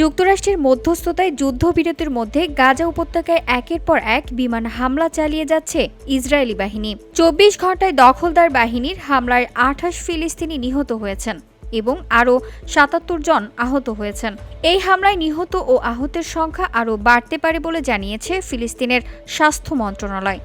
যুক্তরাষ্ট্রের মধ্যস্থতায় যুদ্ধবিরতির মধ্যে গাজা উপত্যকায় একের পর এক বিমান হামলা চালিয়ে যাচ্ছে ইসরায়েলি বাহিনী। চব্বিশ ঘন্টায় দখলদার বাহিনীর হামলায় আঠাশ ফিলিস্তিনি নিহত হয়েছেন এবং আরও সাতাত্তর জন আহত হয়েছেন। এই হামলায় নিহত ও আহতের সংখ্যা আরও বাড়তে পারে বলে জানিয়েছে ফিলিস্তিনের স্বাস্থ্য মন্ত্রণালয়।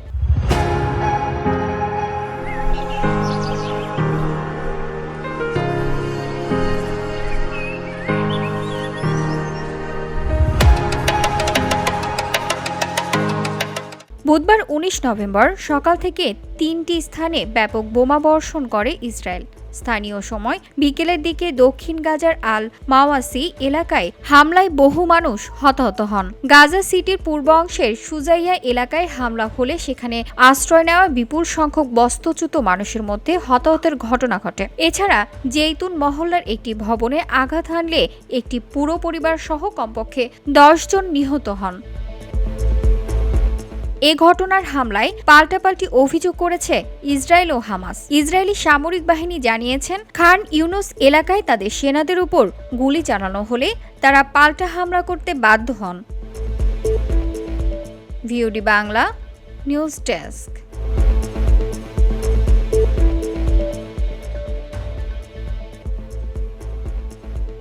বুধবার ১৯ নভেম্বর সকাল থেকে তিনটি স্থানে ব্যাপক বোমা বর্ষণ করে ইসরায়েল। স্থানীয় সময় বিকেলের দিকে দক্ষিণ গাজার আল মাওয়াসি এলাকায় হামলায় বহু মানুষ হতাহত হন। গাজা সিটির পূর্ব অংশের সুজাইয়া এলাকায় হামলা হলে সেখানে আশ্রয় নেওয়া বিপুল সংখ্যক বস্ত্রচ্যুত মানুষের মধ্যে হতাহতের ঘটনা ঘটে। এছাড়া জেইতুন মহল্লার একটি ভবনে আঘাত হানলে একটি পুরো পরিবার সহ কমপক্ষে দশজন নিহত হন। এ ঘটনার হামলায় পাল্টাপাল্টি অভিযোগ করেছে ইসরায়েল ও হামাস। ইসরায়েলি সামরিক বাহিনী জানিয়েছেন, খান ইউনুস এলাকায় তাদের সেনাদের উপর গুলি চালানো হলে তারা পাল্টা হামলা করতে বাধ্য হন। VOD Bangla, news desk.